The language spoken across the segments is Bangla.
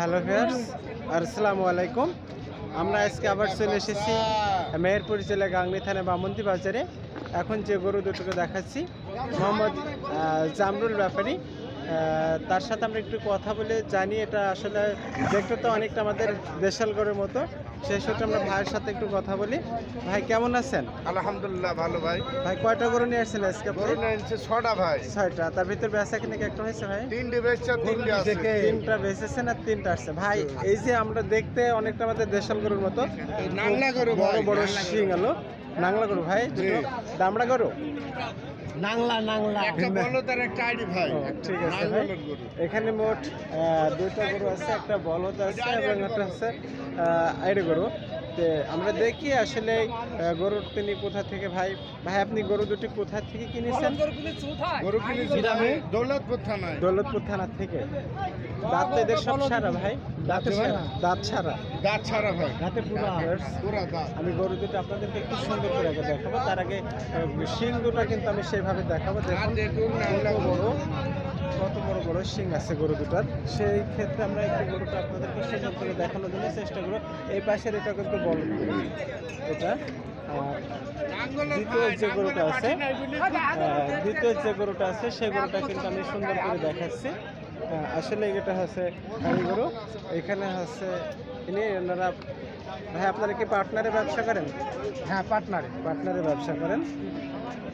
হ্যালো ভিয়ার্স আসসালামু আলাইকুম। আমরা আজকে আবার চলে এসেছি মেহেরপুর জেলা গাংনি থানা বামন্দি বাজারে। এখন যে গরু দুটোকে দেখাচ্ছি, মোহাম্মদ জামরুল ব্যাপারী। তার সাথে আমরা একটু কথা বলে জানি, এটা আসলে দেখতে তো অনেকটা আমাদের দেশাল গরুর মতো। সেই সূত্রে আমরা ভাইয়ের সাথে একটু কথা বলি। ভাই কেমন আছেন? আলহামদুলিল্লাহ ভালো ভাই। ভাই কয়টা গরু নিয়ে আসছেন আজকে গরু নিয়ে নিয়েছে ছটা ভাই। ছয়টা। তার ভিতরে বেচা কিনে একটা হয়েছে ভাই? তিনটে বেচছে তিনটে আছে। তিনটা বেচেছেন আর তিনটা আসছে। ভাই এই যে আমরা দেখতে অনেকটা আমাদের দেশাল গরুর মতো। নাংলা গরু বড় বড় শিং আলো নাংলা গরু ভাই দামড়া গরু নাংলা নাংলা। একটা বলো তার একটা আইডি ভাই। ঠিক আছে ভাই। এখানে মোট আহ, দুইটা গরু আছে একটা বলদ আছে এবং একটা আছে আইডি গরু। আমরা দেখি আসলে গরুর তিনি কোথা থেকে ভাই ভাই আপনি গরু দুটি কোথা থেকে কিনেছেন? গরু কিনেছি বিরামে? দৌলতপুর থানায়। দৌলতপুর থানা থেকে। দাঁত এদের সব সারা ভাই। দাঁত দাঁত সারা। দাঁত ছাড়া ভাই। রাতে পুরা পুরা দাঁত। আমি গরু দুটো আপনাদেরকে একটু সুন্দর করে আগে দেখাবো। তার আগে শিং দুটো কিন্তু আমি সেভাবে দেখাবো। দেখুন বড় কত বড় বড় শিং আছে গরু দুটার? সেই ক্ষেত্রে আমরা একটু গরুটা আপনাদেরকে সুন্দর করে দেখানোর জন্য চেষ্টা করব। এই পাশের এটা কিন্তু বড় এটা। দ্বিতীয় যে গরুটা আছে দ্বিতীয় যে গরুটা আছে সেই গরুটা কিন্তু আমি সুন্দর করে দেখাচ্ছি। আসলে এটা হচ্ছে গরু এখানে হচ্ছে ইনি ওনারা ভাই আপনারা কি পার্টনারে ব্যবসা করেন? হ্যাঁ পার্টনারে পার্টনারে ব্যবসা করেন।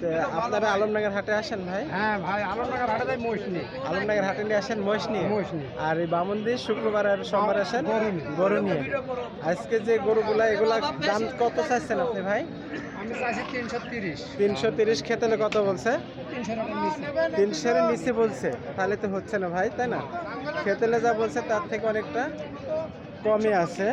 তো আপনারা আলমনগর হাটে আসেন ভাই? হ্যাঁ ভাই আলমনগর হাটে যাই মহিষ নেই আলমনগর হাটে নিয়ে আসেন মহিষ নিয়ে? মহিষ নিয়ে। আর এই বামন্দি শুক্রবার আর সোমবার আসেন? গরু নিয়ে। আজকে যে গরুগুলা এগুলা দাম কত চাইছেন আপনি ভাই? আমি চাইছি তিনশো তিরিশ। তিনশো তিরিশ খেতেলে কত বলছে? তিনশোর নিচে বলছে। তাহলে তো হচ্ছে না ভাই তাই না? খেতেলে যা বলছে তার থেকে অনেকটা কমই আছে।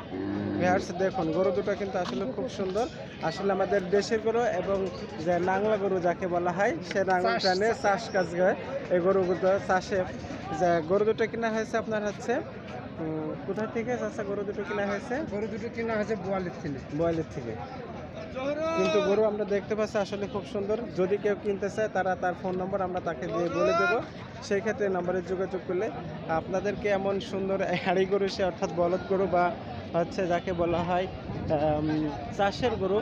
ভিউয়ার্স দেখুন গরু দুটো কিন্তু আসলে খুব সুন্দর। আসলে আমাদের দেশের গরু এবং যে নাংলা গরু যাকে বলা হয় সে নাংলা টানে চাষ কাজ করে। এই গরুগুলো চাষে যে গরু দুটো কেনা হয়েছে আপনার হচ্ছে কোথা থেকে চাষা গরু দুটো কেনা হয়েছে? গরু দুটো কেনা হয়েছে বোয়ালের থেকে। বোয়ালের থেকে। কিন্তু গরু আমরা দেখতে পাচ্ছি আসলে খুব সুন্দর। যদি কেউ কিনতে চায়, তারা তার ফোন নম্বর আমরা তাকে দিয়ে বলে দেবো। সেই ক্ষেত্রে নাম্বারে যোগাযোগ করলে আপনাদেরকে এমন সুন্দর হাড়ি গরু, সে অর্থাৎ বলদ গরু বা হচ্ছে যাকে বলা হয় চাষের গরু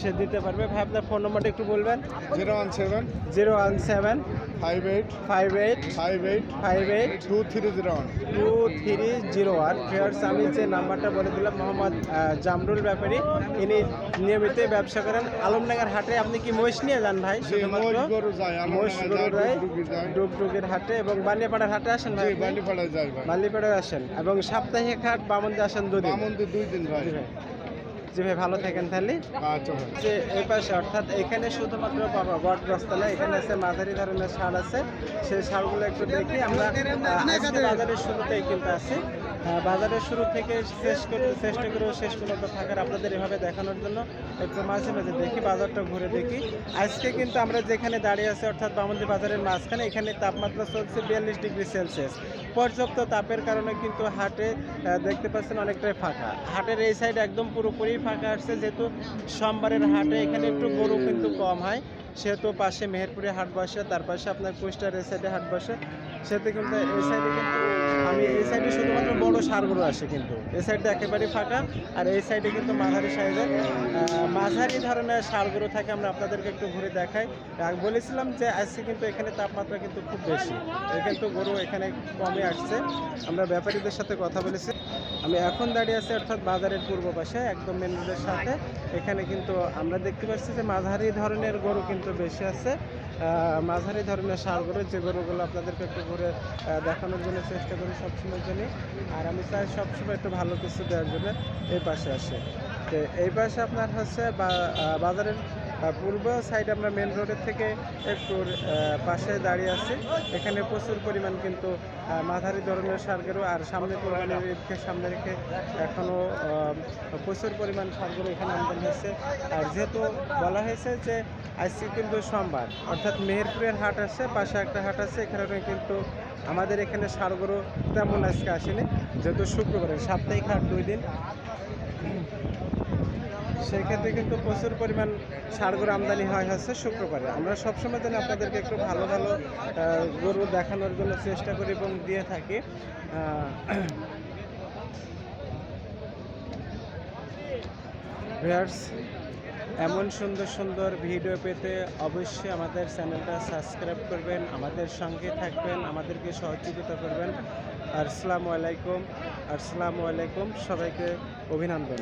সে দিতে পারবে। ভাই আপনার ফোন নম্বরটা একটু বলবেন। Zero one seven. Zero one seven. Five eight. Five eight. Five eight. Five eight. Two three zero one. Two three zero one. Fairs আমি যে নাম্বারটা বলে দিলাম মোহাম্মদ জামরুল ব্যাপারী ইনি নিয়মিত ব্যবসা করেন। আলমনগর হাটে আপনি কি মহিষ নিয়ে যান ভাই। ডুগডুগের হাটে এবং বানিয়াপাড়ার হাটে আসেন ভাই বালিপাড়ায় যায় ভাই। বালিপাড়ায় আসেন এবং সাপ্তাহিক হাট বামন্দে আসেন দুদিন। বামন্দি দুই দিন ভাই। জি ভাই ভালো থাকেন তাহলে। আচ্ছা যে এই পাশে অর্থাৎ এখানে শুধুমাত্র বাবা বট গাছতলা এখানে আছে মাঝারি ধরনের সার আছে। সেই সারগুলো একটু দেখি আমরা বাজারের শুরুতেই কিন্তু আছি। বাজারের শুরু থেকে শেষ করে চেষ্টা করে শেষ পর্যন্ত থাকার আপনাদের এভাবে দেখানোর জন্য একটু মাঝে মাঝে দেখি, বাজারটা ঘুরে দেখি। আজকে কিন্তু আমরা যেখানে দাঁড়িয়ে আছি, অর্থাৎ বামন্দি বাজারের মাঝখানে, এখানে তাপমাত্রা চলছে বিয়াল্লিশ ডিগ্রি সেলসিয়াস। পর্যাপ্ত তাপের কারণে কিন্তু হাটে দেখতে পাচ্ছেন অনেকটাই ফাঁকা। হাটের এই সাইড একদম পুরোপুরি ফাঁকা আসছে, যেহেতু সোমবারের হাটে এখানে একটু গরু কিন্তু কম হয়। সেহেতু পাশে মেহেরপুরে হাট বসে, তার পাশে আপনার কুষ্টার এই সাইডে হাট বসে। সেহেতু কিন্তু এই সাইডে কিন্তু আমি, এই সাইডে শুধুমাত্র বড় সারগুলো আসে কিন্তু। এই সাইডটা একেবারে ফাঁকা, আর এই সাইডে কিন্তু মাঝারি সাইজের মাঝারি ধরনের সারগুলো থাকে, আমরা আপনাদেরকে একটু ঘুরে দেখাই। বলেছিলাম যে, আজকে কিন্তু এখানে তাপমাত্রা কিন্তু খুব বেশি। এখানে তো গরু এখানে কমে আসছে। আমরা ব্যাপারীদের সাথে কথা বলেছি। আমি এখন দাঁড়িয়ে আছি অর্থাৎ বাজারের পূর্ব পাশে, একদম মেন রোডের সাথে। এখানে কিন্তু আমরা দেখতে পাচ্ছি যে, মাঝারি ধরনের গরু কিন্তু বেশি আছে। মাঝারি ধরনের সার গরু যে গরুগুলো আপনাদেরকে একটু ঘুরে দেখানোর জন্য চেষ্টা করি সবসময় জন্য। আর আমি চাই সবসময় একটু ভালো কিছু দেওয়ার জন্য এই পাশে আসে। তো এই পাশে আপনার হচ্ছে বাজারের পূর্ব সাইড আমরা মেন রোডের থেকে একটু পাশে দাঁড়িয়ে আছি। এখানে প্রচুর পরিমাণ কিন্তু মাঝারি ধরনের সারগেরও আর সামনে কোরবানির ঈদকে সামনে রেখে এখনও প্রচুর পরিমাণ সারগেরও এখানে আমদানি হয়েছে। আর যেহেতু বলা হয়েছে যে আজকে কিন্তু সোমবার, অর্থাৎ মেহেরপুরের হাট আছে, পাশে একটা হাট আছে, এখানে কিন্তু আমাদের এখানে সারগরু তেমন আজকে আসেনি, যেহেতু শুক্রবারে সাপ্তাহিক হাট দুই দিন। সেক্ষেত্রে কিন্তু প্রচুর পরিমাণ সারগুলো আমদানি হয় হচ্ছে শুক্রবারে। আমরা সবসময় যেন আপনাদেরকে একটু ভালো ভালো গরু দেখানোর জন্য চেষ্টা করি এবং দিয়ে থাকি। এমন সুন্দর সুন্দর ভিডিও পেতে অবশ্যই আমাদের চ্যানেলটা সাবস্ক্রাইব করবেন, আমাদের সঙ্গে থাকবেন, আমাদেরকে সহযোগিতা করবেন। আসসালামু আলাইকুম আসসালামু আলাইকুম, সবাইকে অভিনন্দন।